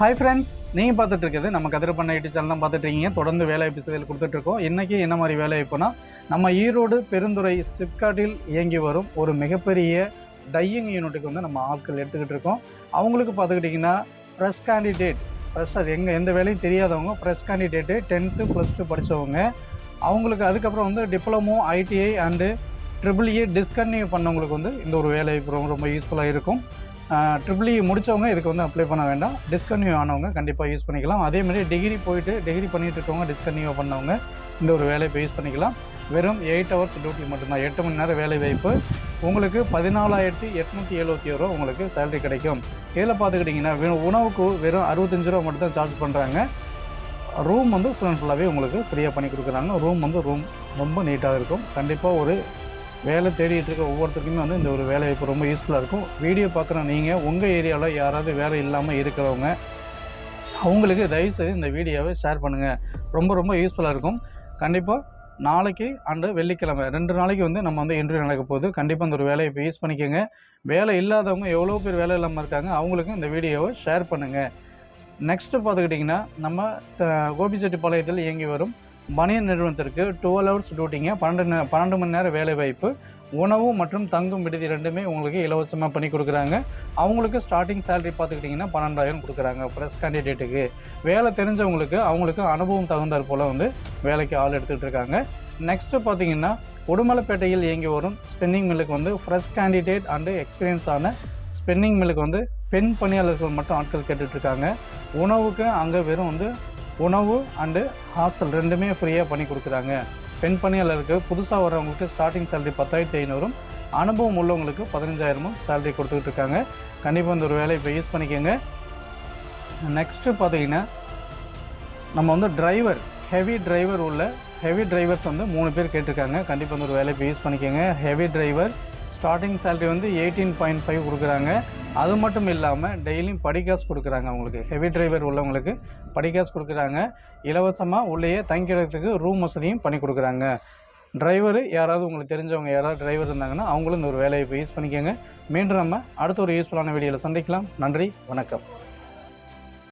Hi friends நீங்கள் பார்த்துட்டு இருக்குது நம்ம கதிரப்பண்ண பண்ண யூடியூப் சேனல் தான் பார்த்துட்டு இருக்கீங்க. தொடர்ந்து வேலை எபிசோதில் கொடுத்துட்ருக்கோம் இன்றைக்கி என்ன மாதிரி வேலைவாய்ப்புனா நம்ம ஈரோடு பெருந்துறை சிப்காட்டில் இயங்கி வரும் ஒரு மிகப்பெரிய டையிங் யூனிட்டுக்கு வந்து நம்ம ஆட்கள் எடுத்துக்கிட்டு இருக்கோம். அவங்களுக்கு பார்த்துக்கிட்டிங்கன்னா ஃப்ரெஷ் கேண்டிடேட் ஃப்ரெஷ் அது எங்கே எந்த வேலையும் தெரியாதவங்க fresh candidate tenth plus two படித்தவங்க அவங்களுக்கு அதுக்கப்புறம் வந்து diploma ITI and triple E discontinue பண்ணவங்களுக்கு வந்து இந்த ஒரு வேலை ரொம்ப யூஸ்ஃபுல்லாக இருக்கும். ட்ரிபிள் இ e முடித்தவங்க இதுக்கு வந்து அப்ளை பண்ண வேண்டாம். டிஸ்கன்யூ ஆனவங்க கண்டிப்பாக யூஸ் பண்ணிக்கலாம். அதே மாதிரி டிகிரி போயிட்டு டிகிரி பண்ணிட்டு இருக்கவங்க டிஸ்கன்யூ பண்ணவங்க இந்த ஒரு வேலையை யூஸ் பண்ணிக்கலாம். வெறும் எயிட் ஹவர்ஸ் டியூட்டி மட்டும்தான். எட்டு மணி நேரம் வேலை வாய்ப்பு. உங்களுக்கு பதினாலாயிரத்தி எட்நூற்றி எழுபத்தி ரூபா உங்களுக்கு சேலரி கிடைக்கும். இதில் பார்த்துக்கிட்டிங்கன்னா உணவுக்கு வெறும் அறுபத்தஞ்சு ரூபா மட்டும் தான் சார்ஜ் பண்ணுறாங்க ரூம் வந்து ஃபுல் அண்ட் ஃபுல்லாகவே உங்களுக்கு ஃப்ரீயாக பண்ணி கொடுக்குறாங்க. ரூம் வந்து ரூம் ரொம்ப நீட்டாக இருக்கும். கண்டிப்பாக ஒரு வேலை தேடிட்டு இருக்க ஒவ்வொருத்தருக்குமே வந்து இந்த ஒரு வேலைவாய்ப்பு ரொம்ப யூஸ்ஃபுல்லாக இருக்கும். வீடியோ பார்க்குற நீங்கள் உங்கள் ஏரியாவில் யாராவது வேலை இல்லாமல் இருக்கிறவங்க அவங்களுக்கு தயவுசெய்து இந்த வீடியோவை ஷேர் பண்ணுங்கள் ரொம்ப ரொம்ப யூஸ்ஃபுல்லாக இருக்கும். கண்டிப்பாக நாளைக்கு அண்டு வெள்ளிக்கிழமை ரெண்டு நாளைக்கு வந்து நம்ம வந்து இன்டர்வியூ நடக்க போகுது. கண்டிப்பாக இந்த ஒரு வேலையை இப்போ யூஸ் பண்ணிக்கோங்க. வேலை இல்லாதவங்க எவ்வளோ பேர் வேலை இல்லாமல் இருக்காங்க அவங்களுக்கும் இந்த வீடியோவை ஷேர் பண்ணுங்கள் நெக்ஸ்ட்டு பார்த்துக்கிட்டிங்கன்னா நம்ம த- கோபிச்செட்டிப்பாளையத்தில் இயங்கி வரும் பனியன் நிறுவனத்திற்கு டுவெல் ஹவர்ஸ் டியூட்டிங்க பன்னெண்டு பன்னெண்டு மணி நேரம் வேலை வாய்ப்பு உணவு மற்றும் தங்கும் விடுதி ரெண்டுமே உங்களுக்கு இலவசமாக பண்ணி கொடுக்குறாங்க. அவங்களுக்கு ஸ்டார்டிங் சேலரி பார்த்துக்கிட்டிங்கன்னா பன்னெண்டாயிரம் கொடுக்குறாங்க ஃப்ரெஷ் கேண்டிடேட்டுக்கு வேலை தெரிஞ்சவங்களுக்கு அவங்களுக்கு அனுபவம் தகுந்தாற் போல் வந்து வேலைக்கு ஆள் எடுத்துகிட்டு இருக்காங்க. நெக்ஸ்ட்டு பார்த்தீங்கன்னா உடுமலைப்பேட்டையில் இயங்கி வரும் ஸ்பின்னிங் மில்லுக்கு வந்து ஃப்ரெஷ் கேண்டிடேட் அண்டு எக்ஸ்பீரியன்ஸான ஸ்பின்னிங் மில்லுக்கு வந்து பெண் பணியாளர்கள் மட்டும் ஆட்கள் கேட்டுட்ருக்காங்க உணவுக்கு அங்கே வெறும் வந்து உணவு அண்டு ஹாஸ்டல் ரெண்டுமே ஃப்ரீயாக பண்ணி கொடுக்குறாங்க. பெண் பணியாளருக்கு புதுசாக வரவங்களுக்கு ஸ்டார்டிங் சேலரி பத்தாயிரத்தி ஐநூறும் அனுபவம் உள்ளவங்களுக்கு பதினஞ்சாயிரமும் சேலரி கொடுத்துக்கிட்டு இருக்காங்க. கண்டிப்பாக இந்த ஒரு வேலையை இப்போ யூஸ் பண்ணிக்கோங்க. நெக்ஸ்ட்டு பார்த்தீங்கன்னா நம்ம வந்து டிரைவர் ஹெவி டிரைவர் உள்ள ஹெவி டிரைவர்ஸ் வந்து மூணு பேர் கேட்டிருக்காங்க. கண்டிப்பாக இந்த ஒரு வேலையை இப்போ யூஸ் பண்ணிக்கோங்க. ஹெவி டிரைவர் ஸ்டார்டிங் சேலரி வந்து எயிட்டீன் பாயிண்ட் ஃபைவ் கொடுக்குறாங்க. அது மட்டும் இல்லாமல் டெய்லியும் படிகாஸ் கொடுக்குறாங்க அவங்களுக்கு. ஹெவி டிரைவர் உள்ளவங்களுக்கு படிகாஸ் கொடுக்குறாங்க. இலவசமாக உள்ளேயே தங்கிறதுக்கு ரூம் வசதியும் பண்ணி கொடுக்குறாங்க. டிரைவர் யாராவது உங்களுக்கு தெரிஞ்சவங்க யாராவது டிரைவர் இருந்தாங்கன்னா அவங்களும் இந்த ஒரு வேலையை இப்போ யூஸ் பண்ணிக்கோங்க. மீண்டும் நம்ம அடுத்த ஒரு யூஸ்ஃபுல்லான வீடியோவில் சந்திக்கலாம். நன்றி வணக்கம்.